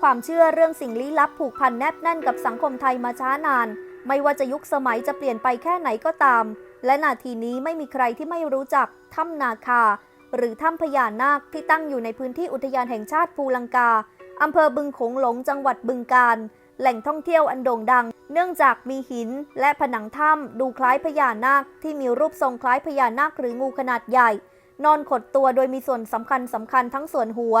ความเชื่อเรื่องสิ่งลี้ลับผูกพันแนบแน่นกับสังคมไทยมาช้านาน ไม่ว่าจะยุคสมัยจะเปลี่ยนไปแค่ไหนก็ตาม และนาทีนี้ไม่มีใครที่ไม่รู้จักถ้ำนาคา หรือถ้ำพญานาคที่ตั้งอยู่ในพื้นที่อุทยานแห่งชาติภูลังกาอำเภอบึงโขงหลงจังหวัดบึงกาฬแหล่งท่องเที่ยวอันโด่งดัง เนื่องจากมีหินและผนังถ้ำดูคล้ายพญานาคที่มีรูปทรงคล้ายพญานาคหรืองูขนาดใหญ่ นอนขดตัวโดยมีส่วนสำคัญสำคัญทั้งส่วนหัว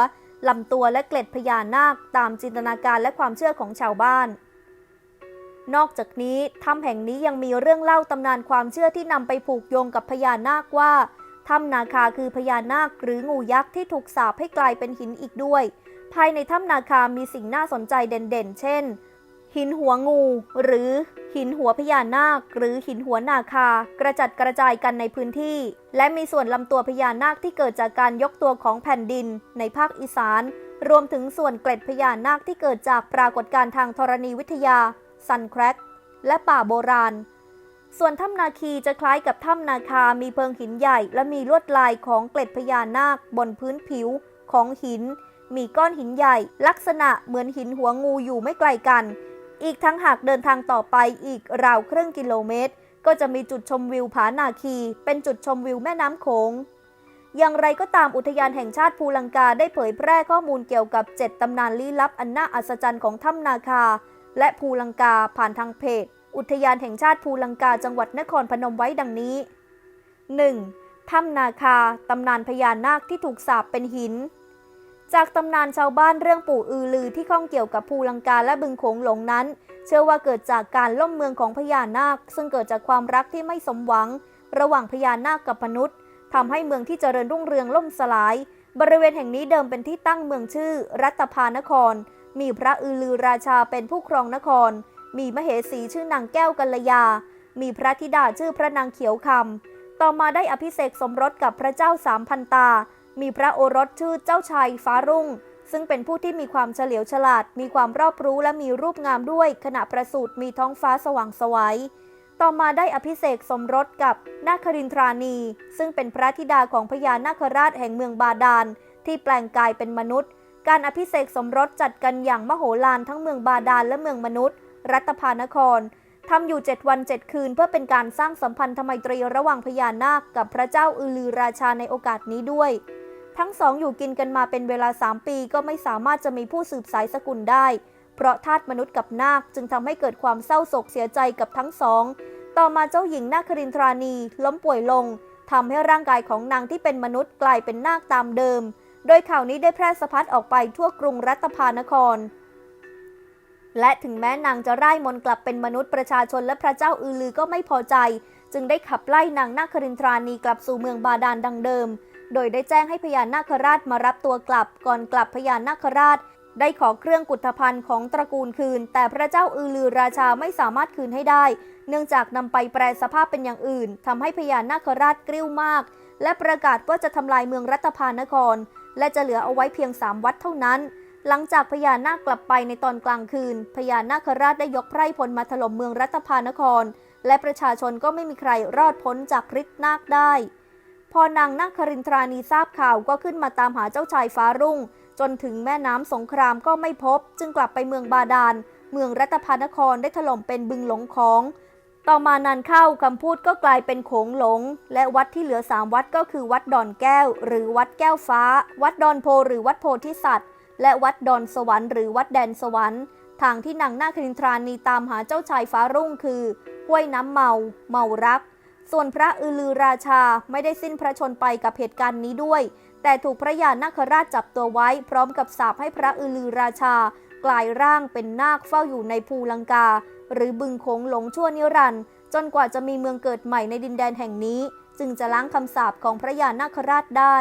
ลำตัวและเกล็ดพญานาคตามจินตนาการและความเชื่อของชาวบ้าน นอกจากนี้ถ้ำแห่งนี้ยังมีเรื่องเล่าตำนานความเชื่อที่นำไปผูกโยงกับพญานาคว่าถ้ำนาคาคือพญานาคหรืองูยักษ์ที่ถูกสาปให้กลายเป็นหินอีกด้วย ภายในถ้ำนาคามีสิ่งน่าสนใจเด่นๆ เช่น หินหัวงูหรือ หินหัวพญานาค หรือหินหัวนาคา กระจัดกระจายกันในพื้นที่ และมีส่วนลำตัวพญานาคที่เกิดจากการยกตัวของแผ่นดิน ในภาคอีสาน รวมถึงส่วนเกล็ดพญานาคที่เกิดจากปรากฏการณ์ทางธรณีวิทยา ซันแครกและป่าโบราณ ส่วนถ้ำนาคีจะคล้ายกับถ้ำนาคา มีเพิงหินใหญ่ และมีลวดลายของเกล็ดพญานาค บนพื้นผิวของหิน มีก้อนหินใหญ่ ลักษณะเหมือนหินหัวงูอยู่ไม่ไกลกัน อีกทั้งหากเดินทางต่อไปอีกราวครึ่งกิโลเมตร ก็จะมีจุดชมวิวผานาคี เป็นจุดชมวิวแม่น้ำโขง อย่างไรก็ตามอุทยานแห่งชาติภูลังกาได้เผยแพร่ข้อมูลเกี่ยวกับ 7 ตำนานลี้ลับอันน่าอัศจรรย์ของถ้ำนาคา และภูลังกาผ่านทางเพจ อุทยานแห่งชาติภูลังกาจังหวัดนครพนมไว้ดังนี้ 1. ถ้ำนาคา ตำนานพญานาคที่ถูกสาปเป็นหิน จากตำนานชาวบ้านเรื่องปู่อือลือที่ข้องเกี่ยวกับภูลังกาและบึงโขงหลงนั้น เชื่อว่าเกิดจากการล่มเมืองของพญานาค ซึ่งเกิดจากความรักที่ไม่สมหวัง ระหว่างพญานาคกับมนุษย์ทำให้เมืองที่เจริญรุ่งเรืองล่มสลาย บริเวณแห่งนี้เดิมเป็นที่ตั้งเมืองชื่อ รัตภานคร มีพระอือลือราชาเป็นผู้ครองนคร มีมเหสีชื่อนางแก้วกัลยา มีพระธิดาชื่อพระนางเขียวคำต่อมาได้อภิเษกสมรสกับพระเจ้าสามพันตา มีพระโอรสชื่อเจ้าชายฟ้ารุ่ง ซึ่งเป็นผู้ที่มีความเฉลียวฉลาด มีความรอบรู้และมีรูปงามด้วย ขณะประสูติมีท้องฟ้าสว่างสวัยต่อมาได้อภิเษกสมรสกับนาครินทรานี ซึ่งเป็นพระธิดาของพญานาคราชแห่งเมืองบาดาล ที่แปลงกายเป็นมนุษย์ การอภิเษกสมรสจัดกันอย่างมโหฬารทั้งเมืองบาดาลและเมืองมนุษย์ รัตภานครทำอยู่ 7 วัน 7 คืน เพื่อเป็นการสร้างสัมพันธไมตรีระหว่างพญานาคกับพระเจ้าอือลือราชาในโอกาสนี้ด้วย ทั้งสองอยู่กินกันมาเป็นเวลา 3 ปีก็ไม่สามารถจะมีผู้สืบสายสกุลได้ เพราะทาสมนุษย์กับนาคจึงทำให้เกิดความเศร้าโศกเสียใจกับทั้งสอง ต่อมาเจ้าหญิงนาครินทรานีล้มป่วยลงทำให้ร่างกายของนางที่เป็นมนุษย์กลายเป็นนาคตามเดิม โดยข่าวนี้ได้แพร่สะพัดออกไปทั่วกรุงรัตภานคร และถึงแม้นางจะไล่มนกลับเป็นมนุษย์ประชาชนและพระเจ้าอือลือก็ไม่พอใจ จึงได้ขับไล่นางนาครินทรานีกลับสู่เมืองบาดาลดังเดิม โดยได้แจ้งให้พญานาคราชมารับตัวกลับก่อนกลับพญานาคราช ได้ขอเครื่องกุฏภัณฑ์ของตระกูลคืน แต่พระเจ้าอือลือราชาไม่สามารถคืนให้ได้ เนื่องจากนำไปแปลสภาพเป็นอย่างอื่นทำให้พญานาคราชกริ้วมาก และประกาศว่าจะทำลายเมืองรัตภานคร และจะเหลือเอาไว้เพียงสามวัดเท่านั้นหลังจากพญานาคกลับไปในตอนกลางคืน พญานาคราชได้ยกไพร่พลมาถล่มเมืองรัตภานคร และประชาชนก็ไม่มีใครรอดพ้นจากฤทธิ์นาคได้ พอนางนาครินทรานีทราบข่าวก็ขึ้นมาตามหาเจ้าชายฟ้ารุ่ง จนถึงแม่น้ำสงครามก็ไม่พบ จึงกลับไปเมืองบาดาล เมืองรัตภานครได้ถล่มเป็นบึงหลงของ ต่อมานานเข้าคำพูดก็กลายเป็นโขงหลง และวัดที่เหลือสามวัดก็คือวัดดอนแก้ว หรือวัดแก้วฟ้า วัดดอนโพหรือวัดโพธิสัตว์ และวัดดอนสวรรค์หรือวัดแดนสวรรค์ทางที่นางนาครินทรานีตามหาเจ้าชายฟ้ารุ่งคือห้วยน้ำเมา เมารัก ส่วนพระอือลือราชาไม่ได้สิ้นพระชนไปกับเหตุการณ์นี้ด้วย แต่ถูกพระยานาคราชจับตัวไว้ พร้อมกับสาปให้พระอือลือราชา กลายร่างเป็นนาคเฝ้าอยู่ในภูลังกา หรือบึงโขงหลงชั่วนิรันดร์จนกว่าจะมีเมืองเกิดใหม่ในดินแดนแห่งนี้ จึงจะล้างคำสาปของพระยานาคราชได้